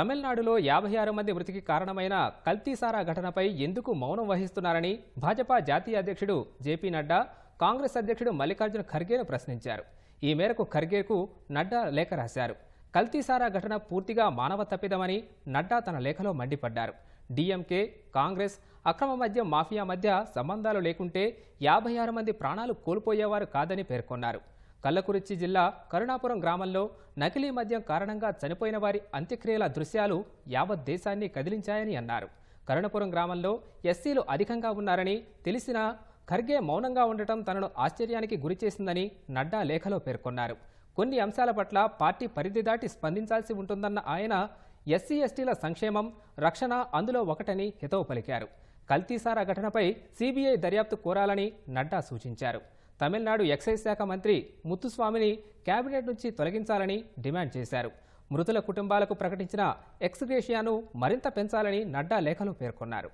తమిళనాడులో యాభై ఆరు మంది మృతికి కారణమైన కల్తీసారా ఘటనపై ఎందుకు మౌనం వహిస్తున్నారని భాజపా జాతీయ అధ్యక్షుడు జేపీ నడ్డా కాంగ్రెస్ అధ్యక్షుడు మల్లికార్జున ఖర్గేను ప్రశ్నించారు. ఈ మేరకు ఖర్గేకు నడ్డా లేఖ రాశారు. కల్తీసారా ఘటన పూర్తిగా మానవ తప్పిదమని నడ్డా తన లేఖలో మండిపడ్డారు. డీఎంకే కాంగ్రెస్ అక్రమ మద్యం మాఫియా మధ్య సంబంధాలు లేకుంటే యాభై ఆరు మంది ప్రాణాలు కోల్పోయేవారు కాదని పేర్కొన్నారు. కల్లకురిచి జిల్లా కరుణాపురం గ్రామంలో నకిలీ మద్యం కారణంగా చనిపోయిన వారి అంత్యక్రియల దృశ్యాలు యావత్ దేశాన్ని కదిలించాయని అన్నారు. కరుణాపురం గ్రామంలో ఎస్సీలు అధికంగా ఉన్నారని తెలిసినా ఖర్గే మౌనంగా ఉండటం తనను ఆశ్చర్యానికి గురిచేసిందని నడ్డా లేఖలో పేర్కొన్నారు. కొన్ని అంశాల పట్ల పార్టీ పరిధి దాటి స్పందించాల్సి ఉంటుందన్న ఆయన ఎస్సీ ఎస్టీల సంక్షేమం రక్షణ అందులో ఒకటని హితవు పలికారు. కల్తీసారా ఘటనపై సీబీఐ దర్యాప్తు కోరాలని నడ్డా సూచించారు. తమిళనాడు ఎక్సైజ్ శాఖ మంత్రి ముత్తుస్వామిని కేబినెట్ నుంచి తొలగించాలని డిమాండ్ చేశారు. మృతుల కుటుంబాలకు ప్రకటించిన ఎక్స్గ్రేషియాను మరింత పెంచాలని నడ్డా లేఖలో పేర్కొన్నారు.